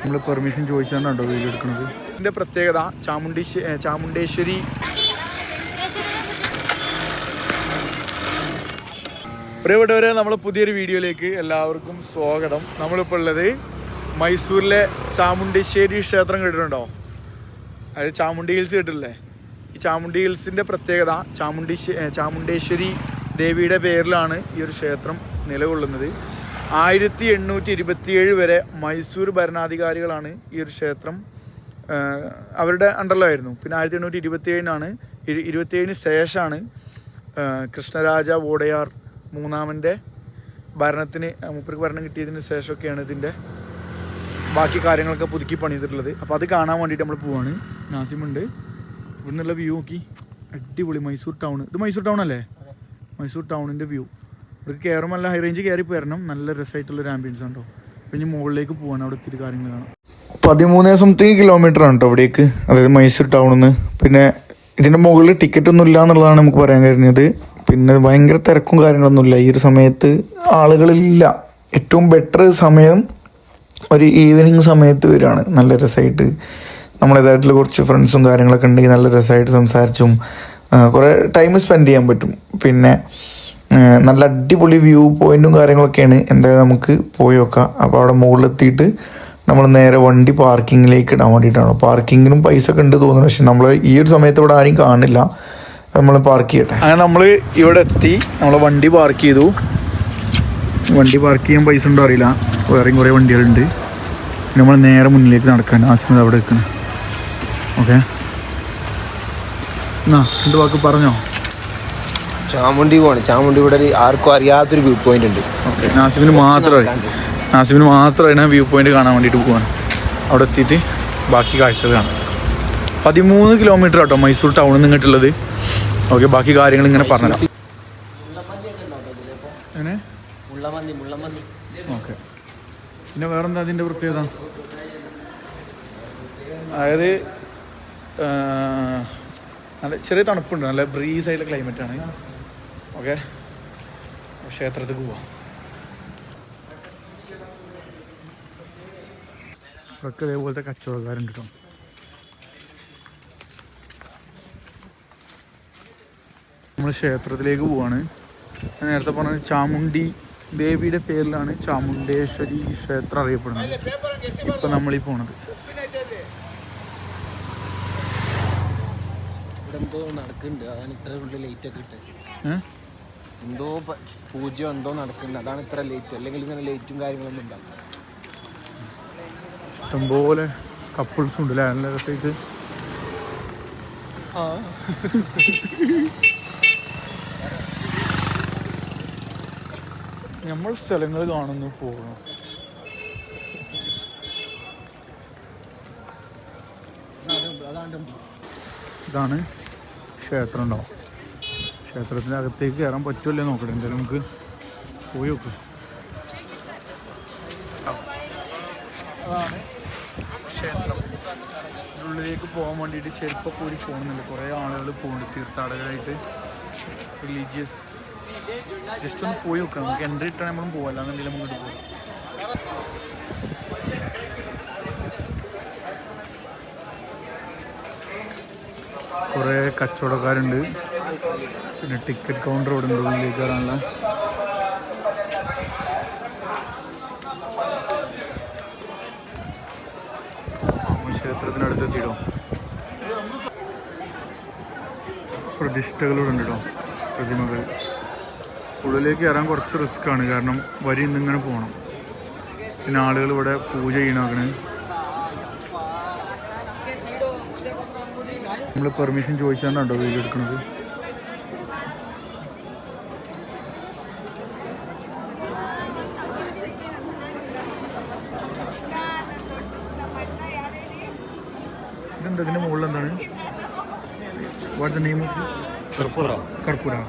നമ്മൾ permission ചോദിച്ചാണോ video എടുക്കുന്നത് ഇതിന്റെ പ്രത്യേകത ചാമുണ്ടീശ് ചാമുണ്ടേശ്വരി. പ്രിയപ്പെട്ടവരെ നമ്മൾ പുതിയൊരു വീഡിയോയിലേക്ക് എല്ലാവർക്കും സ്വാഗതം. നമ്മളിപ്പോൾ ഉള്ളത് മൈസൂരിലെ ചാമുണ്ടേശ്വരി ക്ഷേത്രം കേട്ടിട്ടുണ്ടോ? അതായത് ചാമുണ്ടി ഹിൽസ് കേട്ടില്ലേ ഈ ചാമുണ്ടി ഹിൽസിന്റെ പ്രത്യേകത ചാമുണ്ടി ചാമുണ്ടേശ്വരി ദേവിയുടെ പേരിലാണ് ഈ ഒരു ക്ഷേത്രം നിലകൊള്ളുന്നത്. ആയിരത്തി എണ്ണൂറ്റി ഇരുപത്തിയേഴ് വരെ മൈസൂർ ഭരണാധികാരികളാണ് ഈ ഒരു ക്ഷേത്രം അവരുടെ അണ്ടറിലായിരുന്നു. പിന്നെ ആയിരത്തി എണ്ണൂറ്റി ഇരുപത്തി ഏഴിനാണ് ഇരുപത്തിയേഴിന് ശേഷമാണ് കൃഷ്ണരാജ വോഡയാർ മൂന്നാമന്റെ ഭരണത്തിന് മുപ്പർക്ക് ഭരണം കിട്ടിയതിന് ശേഷമൊക്കെയാണ് ഇതിന്റെ ബാക്കി കാര്യങ്ങളൊക്കെ പുതുക്കി പണിതിട്ടുള്ളത്. അപ്പോൾ അത് കാണാൻ വേണ്ടിയിട്ട് നമ്മൾ പോവാണ്. നാസിമുണ്ട്. ഇവിടെ നിന്നുള്ള വ്യൂ നോക്കി. അടിപൊളി മൈസൂർ ടൗൺ ഇത് മൈസൂർ ടൗൺ അല്ലേ? മൈസൂർ ടൗണിന്റെ വ്യൂ ഇവിടെ കയറുമ്പോൾ നല്ല ഹൈ റേഞ്ച് കയറി പോരണം. നല്ല രസമായിട്ടുള്ള ഒരു ആംബിയൻസ് ഉണ്ടോ അപ്പം ഇനി മുകളിലേക്ക് പോവാണ്. അവിടെ ഒത്തിരി കാര്യങ്ങൾ കാണാം. പതിമൂന്ന് സംതിങ് കിലോമീറ്റർ ആണ് കേട്ടോ അവിടേക്ക് അതായത് മൈസൂർ ടൗണിൽ നിന്ന് പിന്നെ ഇതിന്റെ മുകളിൽ ടിക്കറ്റ് ഒന്നും ഇല്ല എന്നുള്ളതാണ് നമുക്ക് പറയാൻ കഴിഞ്ഞത്. പിന്നെ ഭയങ്കര തിരക്കും കാര്യങ്ങളൊന്നുമില്ല ഈ ഒരു സമയത്ത് ആളുകളില്ല. ഏറ്റവും ബെറ്റർ സമയം ഒരു ഈവനിങ് സമയത്ത് വരികയാണ്. നല്ല രസമായിട്ട് നമ്മളേതായിട്ടുള്ള കുറച്ച് ഫ്രണ്ട്സും കാര്യങ്ങളൊക്കെ ഉണ്ടെങ്കിൽ നല്ല രസമായിട്ട് സംസാരിച്ചും കുറേ ടൈം സ്പെൻഡ് ചെയ്യാൻ പറ്റും. പിന്നെ നല്ല അടിപൊളി വ്യൂ പോയിന്റും കാര്യങ്ങളൊക്കെയാണ്. എന്തായാലും നമുക്ക് പോയി നോക്കാം. അപ്പോൾ അവിടെ മുകളിലെത്തിയിട്ട് നമ്മൾ നേരെ വണ്ടി പാർക്കിങ്ങിലേക്ക് ഇടാൻ വേണ്ടിയിട്ടാണ്. പാർക്കിങ്ങിനും പൈസ ഒക്കെ ഉണ്ട് തോന്നുന്നു. പക്ഷെ നമ്മൾ ഈ ഒരു സമയത്ത് ഇവിടെ ആരും കാണില്ല. നമ്മൾ പാർക്ക് ചെയ്യട്ടെ. അങ്ങനെ നമ്മൾ ഇവിടെ എത്തി. നമ്മൾ വണ്ടി പാർക്ക് ചെയ്തു. വണ്ടി പാർക്ക് ചെയ്യാൻ പൈസ ഉണ്ടോ അറിയില്ല. വേറെയും കുറേ വണ്ടികളുണ്ട്. നമ്മൾ നേരെ മുന്നിലേക്ക് നടക്കാൻ ആസിമത് അവിടെ നിൽക്കണം. ഓക്കെ എന്നാ രണ്ട് വാക്ക് പറഞ്ഞോ? ചാമുണ്ടി പോവാണ്. ചാമുണ്ടി ഇവിടെ ഒരു ആർക്കും അറിയാത്തൊരു വ്യൂ പോയിന്റ് ഉണ്ട്. ഓക്കെ നാസിമിന് മാത്രമേ നാസിമിന് മാത്രമേ വ്യൂ പോയിന്റ് കാണാൻ വേണ്ടിയിട്ട് പോവാണ്. അവിടെ എത്തിയിട്ട് ബാക്കി കാഴ്ചകൾ കാണാം. പതിമൂന്ന് കിലോമീറ്റർ കേട്ടോ മൈസൂർ ടൗണിൽ നിന്ന് ഇങ്ങോട്ടുള്ളത്. ഓക്കെ ബാക്കി കാര്യങ്ങൾ ഇങ്ങനെ പറഞ്ഞുതരാം എങ്ങനെ? മുള്ളമന്തി മുള്ളമന്തി. ഓക്കെ പിന്നെ വേറെന്താ അതിന്റെ പ്രത്യേകത? അതായത് നല്ല ചെറിയ തണുപ്പുണ്ട്. നല്ല ബ്രീസ് ആയിട്ടുള്ള ക്ലൈമറ്റ് ആണ്. ഓക്കെ? ക്ഷേത്രത്തിൽ പോവാം. ഇവർക്ക് ഇതേപോലത്തെ കച്ചവടക്കാരുണ്ട് കേട്ടോ നമ്മൾ ക്ഷേത്രത്തിലേക്ക് പോവാണ്. ഞാൻ നേരത്തെ പറഞ്ഞത് ചാമുണ്ടി ദേവിയുടെ പേരിലാണ് ചാമുണ്ടേശ്വരി ക്ഷേത്രം അറിയപ്പെടുന്നത്. ഇപ്പൊ നമ്മളീ പോണത്. ഇവിടെ നടക്കുന്നുണ്ട് അതാണ് ഇത്ര ലേറ്റ് ഒക്കെ ഇട്ട്. ഏഹ് എന്തോ പൂജയോ എന്തോ നടക്കുന്നത് അതാണ് ഇത്ര ലേറ്റ് അല്ലെങ്കിൽ ഇങ്ങനെ ലേറ്റും കാര്യങ്ങളൊന്നും ഉണ്ടാവും ഇഷ്ടംപോലെ കപ്പിൾസ് ഉണ്ട് അല്ലേ? നല്ല രസമായിട്ട് നമ്മൾ സ്ഥലങ്ങൾ കാണുന്നു പോകണം. ഇതാണ് ക്ഷേത്രം ഉണ്ടോ? ക്ഷേത്രത്തിന്റെ അകത്തേക്ക് കയറാൻ പറ്റുമല്ലേ നോക്കട്ടെ. എന്തായാലും നമുക്ക് പോയി നോക്ക്. ക്ഷേത്രം. ഉള്ളിലേക്ക് പോകാൻ വേണ്ടിയിട്ട് ചെരുപ്പൊക്കെ കൂടി പോകുന്നുണ്ട്. കുറേ ആളുകൾ പോകുന്നുണ്ട്. തീർത്ഥാടകരായിട്ട്. റിലീജിയസ് ജസ്റ്റ് ഒന്ന് പോയി നോക്കാം. നമുക്ക് എൻട്രി ഇട്ടാൽ നമ്മളും പോകാം അല്ലാന്നുണ്ടെങ്കിൽ നമുക്ക് പോകാം കുറേ കച്ചവടക്കാരുണ്ട്. പിന്നെ ടിക്കറ്റ് കൗണ്ടർ ഇവിടെ ഉണ്ട് ഉള്ളിലേക്ക് കയറാനുള്ള പ്രതിഷ്ഠകളോട് ഉണ്ട് കേട്ടോ പ്രതിമകൾ. ഉള്ളിലേക്ക് കയറാൻ കുറച്ച് റിസ്ക് ആണ് കാരണം വരി ഇന്നിങ്ങനെ പോകണം പിന്നെ ആളുകൾ ഇവിടെ പൂജ ചെയ്യണാക്കണ്. നമ്മൾ പെർമിഷൻ ചോദിച്ചാണ് കേട്ടോ വീഡിയോ എടുക്കുന്നത് ഇതെന്താ? ഇതിന്റെ മുകളിൽ എന്താണ്? വാട്ട്സ് നെയിം ഓഫ് കർപ്പൂരം. കർപ്പൂരം.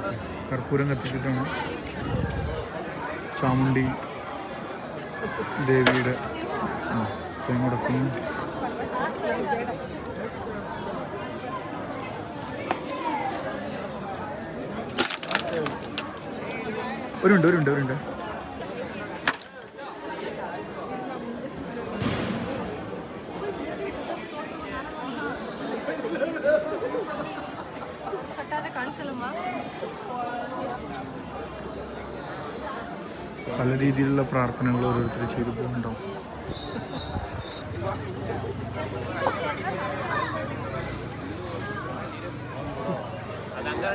കർപ്പൂരം കത്തിച്ചിട്ടാണ് ചാമുണ്ടി ദേവിയുടെ മുടക്കുന്നു ഒരുണ്ട് ഒരുണ്ട് ഒരുണ്ട്. പല രീതിയിലുള്ള പ്രാർത്ഥനകൾ ഓരോരുത്തർ ചെയ്തു പോകുന്നുണ്ടാവും. അതെന്താ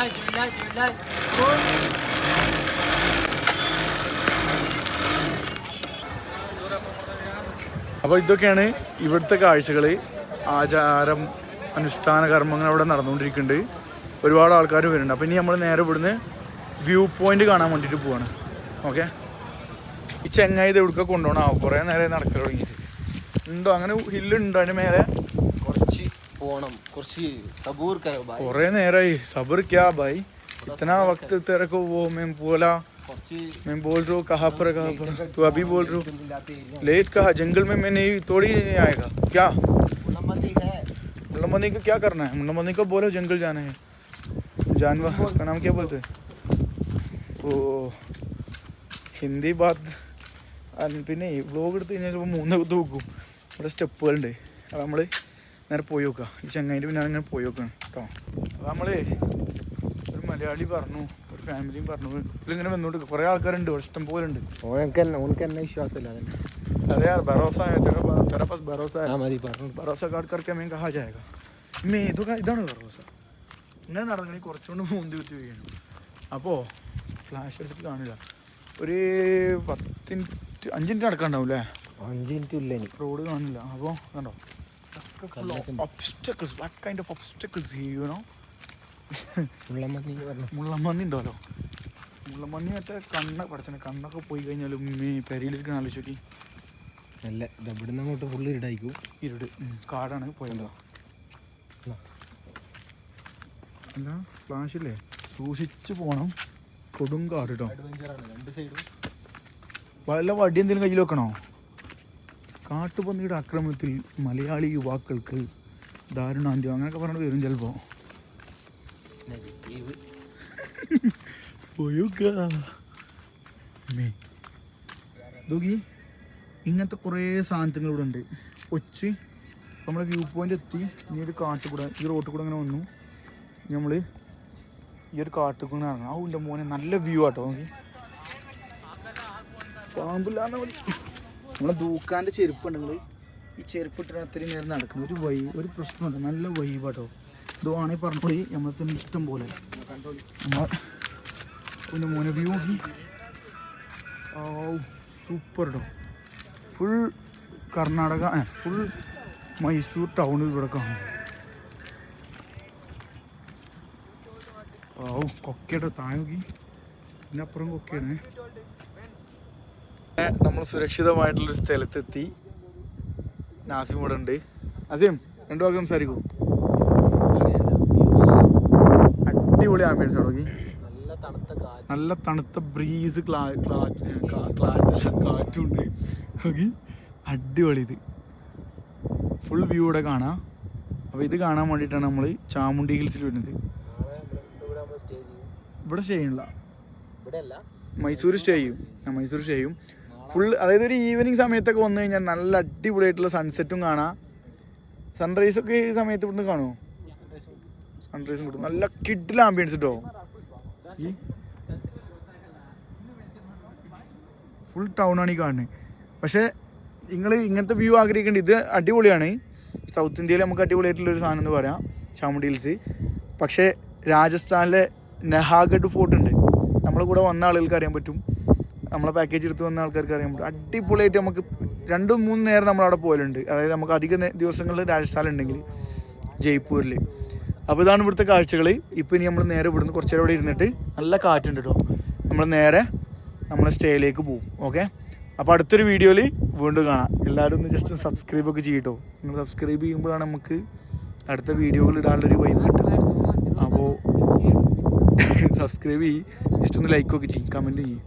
ಒಂದೇ അപ്പോൾ ഇതൊക്കെയാണ് ഇവിടുത്തെ കാഴ്ചകൾ ആചാരം അനുഷ്ഠാന കർമ്മങ്ങൾ അവിടെ നടന്നുകൊണ്ടിരിക്കുന്നുണ്ട്. ഒരുപാട് ആൾക്കാർ വരുന്നുണ്ട്. അപ്പോൾ ഇനി നമ്മൾ നേരെ ഇവിടുന്ന് വ്യൂ പോയിന്റ് കാണാൻ വേണ്ടിട്ട് പോവാണ്. ഓക്കെ ഈ ചെങ്ങായി ഇത് എവിടുക്ക കൊണ്ടുപോകണം കുറേ നേരം നടക്കാൻ തുടങ്ങിയിട്ട്. ഉണ്ടോ? അങ്ങനെ ഹില്ലുണ്ടോ അതിന് മേലെ. പോണം. കുറച്ച് സബൂർ സബർ ക്യാ इतना वक्त तेरे को वो मैं बोला मैं बोल रहा हूँ कहाँ पर कहाँ पर तू अभी बोल रहा हूँ लेट कहा जंगल में मैं नहीं थोड़ी नहीं आएगा क्या मुल्ला को क्या करना है मुल्ला को बोलो जंगल जाना है जानवर उसका नाम क्या बोलते हैं वो ഹിന്ദി ബാത്ത് പിന്നെ ഇവിടെ എടുത്ത് കഴിഞ്ഞാൽ മൂന്ന് നേരെ പോയി നോക്കാം ഈ ചങ്ങായിൻ്റെ പിന്നെ അങ്ങനെ പോയി നോക്കണം കേട്ടോ അപ്പോൾ നമ്മൾ ഒരു മലയാളി പറഞ്ഞു ഒരു ഫാമിലിയും പറഞ്ഞു ഇതിലിങ്ങനെ വന്നോണ്ട് കുറേ ആൾക്കാരുണ്ട് ഇവിടെ ഇഷ്ടം പോലെ ഉണ്ട് ഓനക്ക് തന്നെ ഓനക്ക് തന്നെ വിശ്വാസമില്ല അതന്നെ अरे यार भरोसा है तेरे पास तेरे पास भरोसा ആ है മതി പറഞ്ഞു ഭരോസ കാർഡ് करके मैं कहा जाएगा മേ ഇതൊക്കെ ഇതാണ് ഭരോസ ഇങ്ങനെ നടന്നെങ്കിൽ കുറച്ചുകൊണ്ട് മൂന്തി കുത്തി വീഴണം അപ്പോൾ ഫ്ലാഷ് എടുത്തിട്ട് കാണില്ല ഒരു പത്ത് മിനിറ്റ് അഞ്ച് മിനിറ്റ് നടക്കാണ്ടാവും അല്ലേ അഞ്ച് മിനിറ്റ് ഇല്ല ഇനി റോഡ് കാണില്ല അപ്പോൾ കണ്ടോ കല്ലൊക്കെ obstacles what kind of obstacles you know ഉള്ളമതി പറഞ്ഞു? മുള്ളമ്മന്നി ഉണ്ടല്ലോ. മുള്ളമ്മന്നി മറ്റേ കണ്ണ പഠിച്ചനെ കണ്ണൊക്കെ പോയി കഴിഞ്ഞാൽ ഉമ്മി പെരയിലിരിക്കുന്ന ആലോചിച്ചു അല്ല ഇത് ഇവിടുന്ന് അങ്ങോട്ട് ഫുള്ള് ഇടായിക്കും ഇരുട്. കാടാണ് പോയല്ലോ. അല്ല ഫ്ലാഷില്ലേ സൂക്ഷിച്ചു പോണം. കൊടും കാട് കേട്ടോ വല്ല വടി എന്തെങ്കിലും കയ്യിൽ വെക്കണോ? കാട്ടുപന്നിയുടെ ആക്രമണത്തിൽ മലയാളി യുവാക്കൾക്ക് ദാരുണാന്ത്യം. അങ്ങനെയൊക്കെ പറഞ്ഞിട്ട് വരും ചിലപ്പോൾ നോക്കി ഇങ്ങനത്തെ കുറേ സാധനങ്ങൾ ഇവിടെ ഉണ്ട്. കൊച്ചി നമ്മുടെ വ്യൂ പോയിന്റ് എത്തി. ഇനി ഒരു കാട്ടിൽ കൂടെ ഈ റോട്ടിൽ കൂടെ അങ്ങനെ വന്നു. നമ്മൾ ഈ ഒരു കാട്ടിൽ കൂടെ ഇറങ്ങണം ആ ഉണ്ട മോനെ നല്ല വ്യൂ ആട്ടോ നോക്കി. പാമ്പില്ലാന്ന് മതി നമ്മളെ ദൂക്കാന്റെ ചെരുപ്പ് ഉണ്ടെങ്കിൽ ഈ ചെരുപ്പ് ഇട്ടിട്ട് അത്രയും നേരം നടക്കണം ഒരു വൈ ഒരു പ്രശ്നമുണ്ട്. നല്ല വൈബാട്ടോ ഇതുവാണെങ്കിൽ പറഞ്ഞോളി നമ്മളത്തിന് ഇഷ്ടം പോലെ. ഒന്ന് മോനെ വ്യൂ നോക്കി. സൂപ്പർ കേട്ടോ full Karnataka full Mysore town ഇവിടെ കാണും. ഓ കൊക്കയുടെ താഴെ നോക്കി. പിന്നെ അപ്പുറം കൊക്കയാണ്. നമ്മൾ സുരക്ഷിതമായിട്ടുള്ളൊരു സ്ഥലത്തെത്തി. നാസിം ഇവിടെ ഉണ്ട്. അസീം രണ്ടു വാക്ക് സംസാരിക്കൂ. അടിപൊളി ആംബിയൻസ് തുടങ്ങി നല്ല തണുത്ത ബ്രീസ് കാറ്റുണ്ട്. ഓക്കെ? അടിപൊളി ഇത്. ഫുൾ വ്യൂ ഇവിടെ കാണാം. അപ്പോൾ ഇത് കാണാൻ വേണ്ടിട്ടാണ് നമ്മൾ ചാമുണ്ടി ഹിൽസിൽ വരുന്നത്. ഇവിടെ സ്റ്റേ ചെയ്യണില്ല. മൈസൂർ സ്റ്റേ ചെയ്യും. മൈസൂർ സ്റ്റേ ചെയ്യും. ഫുൾ അതായത് ഒരു ഈവനിങ് സമയത്തൊക്കെ വന്നു കഴിഞ്ഞാൽ നല്ല അടിപൊളിയായിട്ടുള്ള സൺസെറ്റും കാണാം. സൺറൈസ് ഒക്കെ ഈ സമയത്ത് ഇവിടുന്ന് കാണുമോ സൺറൈസും കിട്ടും. നല്ല കിഡിൽ ആംബിയൻസ് കിട്ടോ ഈ ഫുൾ ആണ് ഈ കാണുന്നത്. പക്ഷേ നിങ്ങൾ ഇങ്ങനത്തെ വ്യൂ ആഗ്രഹിക്കേണ്ടത് ഇത് അടിപൊളിയാണ്. സൗത്ത് ഇന്ത്യയിൽ നമുക്ക് അടിപൊളിയായിട്ടുള്ള ഒരു സാധനം എന്ന് പറയാം ചാമുണ്ടി ഹിൽസ് പക്ഷേ രാജസ്ഥാനിലെ നെഹാഗഡ് ഫോർട്ട് ഉണ്ട്. നമ്മളെ കൂടെ വന്ന ആളുകൾക്ക് അറിയാൻ പറ്റും. നമ്മളെ പാക്കേജ് എടുത്ത് വന്ന ആൾക്കാർക്ക് അറിയാൻ പറ്റും അടിപൊളിയായിട്ട് നമുക്ക് രണ്ടും മൂന്ന് നേരം നമ്മൾ അവിടെ പോകലുണ്ട് അതായത് നമുക്ക് അധിക ദിവസങ്ങളിൽ രാജസ്ഥാൻ ഉണ്ടെങ്കിൽ ജയ്പൂരിൽ അപ്പോൾ ഇതാണ് ഇവിടുത്തെ കാഴ്ചകൾ. ഇപ്പോൾ ഇനി നമ്മൾ നേരെ ഇവിടുന്ന് കുറച്ച് നേരം ഇവിടെ ഇരുന്നിട്ട് നല്ല കാറ്റുണ്ട് കേട്ടോ നമ്മൾ നേരെ നമ്മളെ സ്റ്റേയിലേക്ക് പോകും ഓക്കെ അപ്പോൾ അടുത്തൊരു വീഡിയോയിൽ വീണ്ടും കാണാം. എല്ലാവരും ഒന്ന് ജസ്റ്റ് സബ്സ്ക്രൈബ് ഒക്കെ ചെയ്യട്ടോ. നിങ്ങൾ സബ്സ്ക്രൈബ് ചെയ്യുമ്പോഴാണ് നമുക്ക് അടുത്ത വീഡിയോകൾ ഇടാനുള്ളൊരു വൈബ് കിട്ടുന്നത് അപ്പോൾ സബ്സ്ക്രൈബ് ചെയ്യും. ജസ്റ്റ് ഒന്ന് ലൈക്കൊക്കെ ചെയ്യും. കമന്റ് ചെയ്യും.